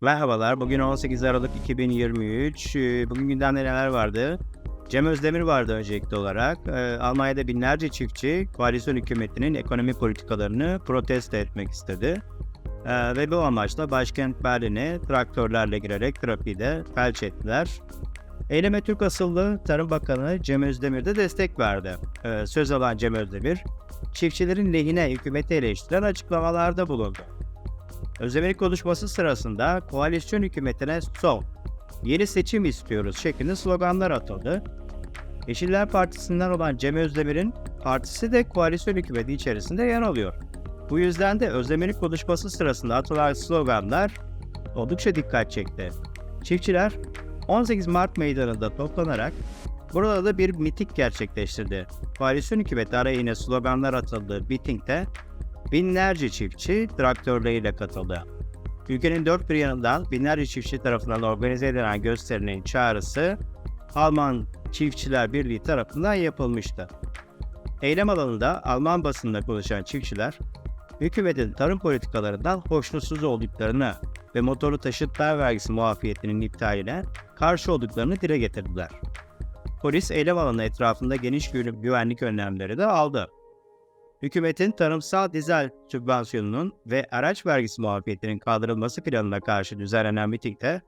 Merhabalar, bugün 18 Aralık 2023. Ee, Bugün gündemde neler vardı? Cem Özdemir vardı öncelikli olarak. Ee, Almanya'da binlerce çiftçi koalisyon hükümetinin ekonomi politikalarını protesto etmek istedi. Ee, Ve bu amaçla başkent Berlin'e traktörlerle girerek trafiği de felç ettiler. Eyleme Türk asıllı Tarım Bakanı Cem Özdemir de destek verdi. Söz alan Cem Özdemir, çiftçilerin lehine hükümeti eleştiren açıklamalarda bulundu. Özdemir konuşması sırasında koalisyon hükümetine son, yeni seçim istiyoruz şeklinde sloganlar atıldı. Yeşiller Partisi'nden olan Cem Özdemir'in partisi de koalisyon hükümeti içerisinde yer alıyor. Bu yüzden de Özdemir'in konuşması sırasında atılan sloganlar oldukça dikkat çekti. Çiftçiler 18 Mart meydanında toplanarak burada da bir miting gerçekleştirdi. Koalisyon hükümeti aleyhine sloganlar atıldığı mitingde binlerce çiftçi traktörleriyle katıldı. Ülkenin dört bir yanından binlerce çiftçi tarafından organize edilen gösterinin çağrısı Alman Çiftçiler Birliği tarafından yapılmıştı. Eylem alanında Alman basınında konuşan çiftçiler, hükümetin tarım politikalarından hoşnutsuz olduklarını ve motorlu taşıtlar vergisi muafiyetinin iptaline karşı olduklarını dile getirdiler. Polis eylem alanı etrafında geniş gü- güvenlik önlemleri de aldı. Hükümetin tarımsal dizel sübvansiyonunun ve araç vergisi muafiyetinin kaldırılması planına karşı düzenlenen mitingde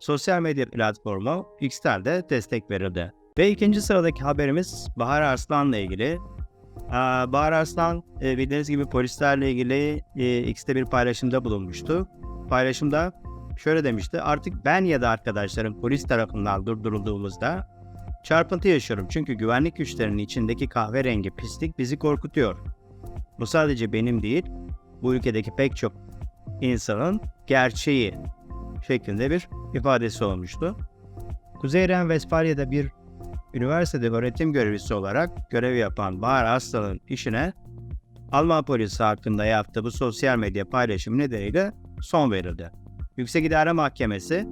sosyal medya platformu X'ten de destek verildi. Ve ikinci sıradaki haberimiz Bahar Arslan'la ilgili. Bahar Arslan e, bildiğiniz gibi polislerle ilgili e, X'te bir paylaşımda bulunmuştu. Paylaşımda şöyle demişti. Artık ben ya da arkadaşlarım polis tarafından durdurulduğumuzda çarpıntı yaşıyorum. Çünkü güvenlik güçlerinin içindeki kahverengi pislik bizi korkutuyor. Bu sadece benim değil, bu ülkedeki pek çok insanın gerçeği şeklinde bir ifadesi olmuştu. Kuzey Ren-Vesfalya'da bir üniversitede öğretim görevlisi olarak görev yapan Bahar Aslan'ın işine Alman polisi hakkında yaptığı bu sosyal medya paylaşımı nedeniyle son verildi. Yüksek İdare Mahkemesi,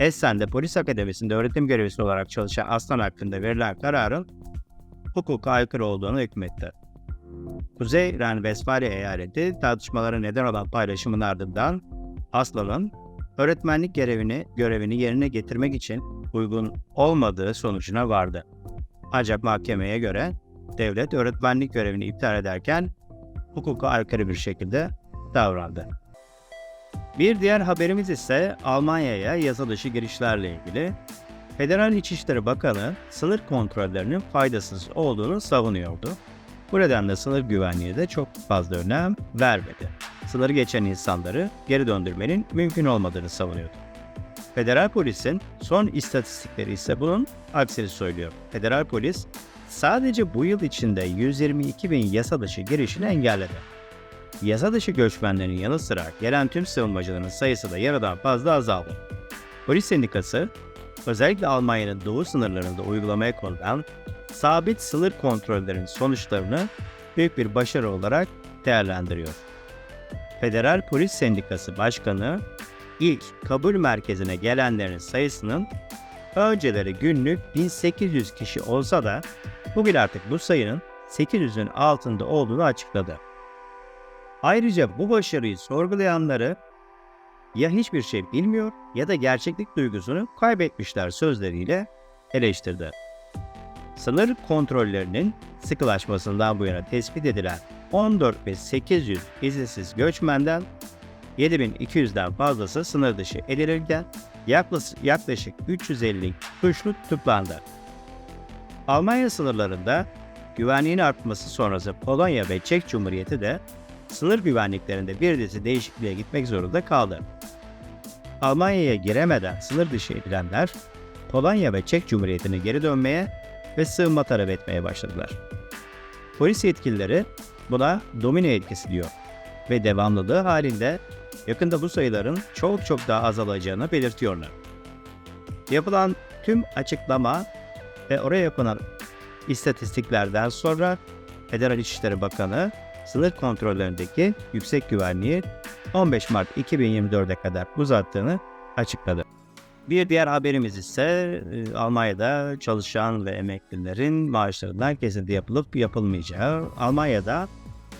Essen'de Polis Akademisi'nde öğretim görevlisi olarak çalışan Aslan hakkında verilen kararın hukuka aykırı olduğunu hükmetti. Kuzey Ren-Vesfalya eyaleti tartışmalara neden olan paylaşımın ardından Aslan'ın öğretmenlik görevini, görevini yerine getirmek için uygun olmadığı sonucuna vardı. Ancak mahkemeye göre devlet öğretmenlik görevini iptal ederken hukuka aykırı bir şekilde davrandı. Bir diğer haberimiz ise Almanya'ya yasa dışı girişlerle ilgili. Federal İçişleri Bakanı sınır kontrollerinin faydasız olduğunu savunuyordu. Bu nedenle sınır güvenliğine de çok fazla önem vermedi. Sınırı geçen insanları geri döndürmenin mümkün olmadığını savunuyordu. Federal polisin son istatistikleri ise bunun aksini söylüyor. Federal polis sadece bu yıl içinde 122 bin yasa dışı girişini engelledi. Yasa dışı göçmenlerin yanı sıra gelen tüm sığınmacıların sayısı da yarıdan fazla azaldı. Polis sendikası özellikle Almanya'nın doğu sınırlarında uygulamaya konulan sabit sınır kontrollerinin sonuçlarını büyük bir başarı olarak değerlendiriyor. Federal Polis Sendikası Başkanı ilk kabul merkezine gelenlerin sayısının önceleri günlük 1800 kişi olsa da bugün artık bu sayının 800'ün altında olduğunu açıkladı. Ayrıca bu başarıyı sorgulayanları ya hiçbir şey bilmiyor ya da gerçeklik duygusunu kaybetmişler sözleriyle eleştirdi. Sınır kontrollerinin sıkılaşmasından bu yana tespit edilen 14.800 izinsiz göçmenden 7200'den fazlası sınır dışı edilirken yaklaşık, yaklaşık 350 suçlu tutuklandı. Almanya sınırlarında güvenliğin artması sonrası Polonya ve Çek Cumhuriyeti de sınır güvenliklerinde bir dizi değişikliğe gitmek zorunda kaldı. Almanya'ya giremeden sınır dışı edilenler Polonya ve Çek Cumhuriyeti'ne geri dönmeye ve sığınma talep etmeye başladılar. Polis yetkilileri buna domino etkisi diyor ve devamlılığı halinde yakında bu sayıların çok çok daha azalacağını belirtiyorlar. Yapılan tüm açıklama ve oraya yapılan istatistiklerden sonra Federal İçişleri Bakanı sınır kontrollerindeki yüksek güvenliği 15 Mart 2024'e kadar uzattığını açıkladı. Bir diğer haberimiz ise e, Almanya'da çalışan ve emeklilerin maaşlarından kesinti yapılıp yapılmayacağı. Almanya'da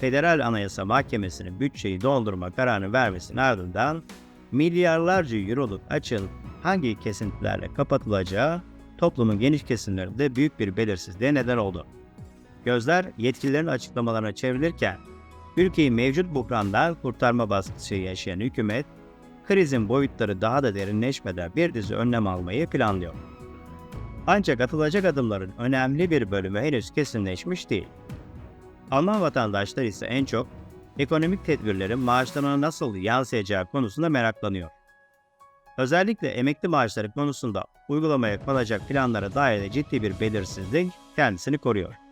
Federal Anayasa Mahkemesi'nin bütçeyi doldurma kararını vermesinin ardından milyarlarca euroluk açığın hangi kesintilerle kapatılacağı toplumun geniş kesimlerinde büyük bir belirsizliğe neden oldu. Gözler yetkililerin açıklamalarına çevrilirken ülkeyi mevcut buhrandan kurtarma baskısı yaşayan hükümet krizin boyutları daha da derinleşmeden bir dizi önlem almayı planlıyor. Ancak atılacak adımların önemli bir bölümü henüz kesinleşmiş değil. Alman vatandaşlar ise en çok ekonomik tedbirlerin maaşlarına nasıl yansıyacağı konusunda meraklanıyor. Özellikle emekli maaşları konusunda uygulamaya konacak planlara dair de ciddi bir belirsizlik kendisini koruyor.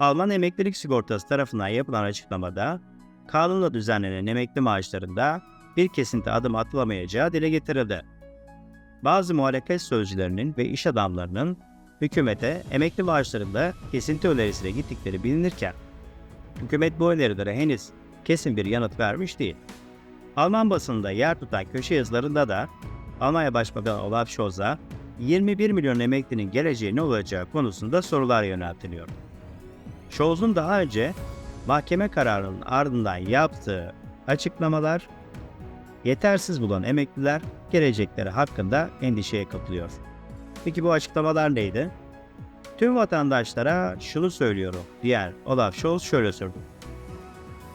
Alman Emeklilik Sigortası tarafından yapılan açıklamada, kanunla düzenlenen emekli maaşlarında bir kesinti adım atılamayacağı dile getirildi. Bazı muhalefet sözcülerinin ve iş adamlarının hükümete emekli maaşlarında kesinti önerisiyle gittikleri bilinirken, hükümet bu önerilere henüz kesin bir yanıt vermiş değil. Alman basınında yer tutan köşe yazılarında da Almanya Başbakanı Olaf Scholz'a 21 milyon emeklinin geleceği ne olacağı konusunda sorular yöneltiliyor. Scholz'un daha önce mahkeme kararının ardından yaptığı açıklamalar yetersiz bulan emekliler gelecekleri hakkında endişeye kapılıyor. Peki bu açıklamalar neydi? Tüm vatandaşlara şunu söylüyorum diyen Olaf Scholz şöyle sordu.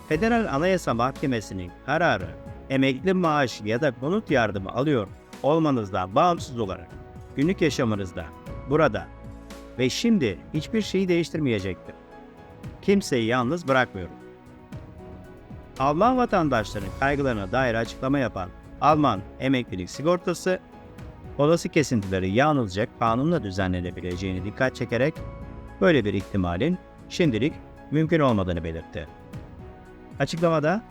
Federal Anayasa Mahkemesi'nin kararı emekli maaş ya da konut yardımı alıyor olmanızdan bağımsız olarak günlük yaşamınızda, burada ve şimdi hiçbir şeyi değiştirmeyecektir. Kimseyi yalnız bırakmıyorum. Alman vatandaşların kaygılarına dair açıklama yapan Alman Emeklilik Sigortası, olası kesintileri yalnızca kanunla düzenlenebileceğini dikkat çekerek böyle bir ihtimalin şimdilik mümkün olmadığını belirtti. Açıklamada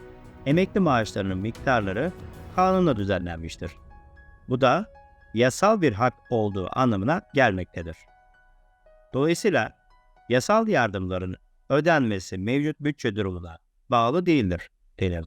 emekli maaşlarının miktarları kanunla düzenlenmiştir. Bu da yasal bir hak olduğu anlamına gelmektedir. Dolayısıyla yasal yardımların ödenmesi mevcut bütçe durumuna bağlı değildir denildi.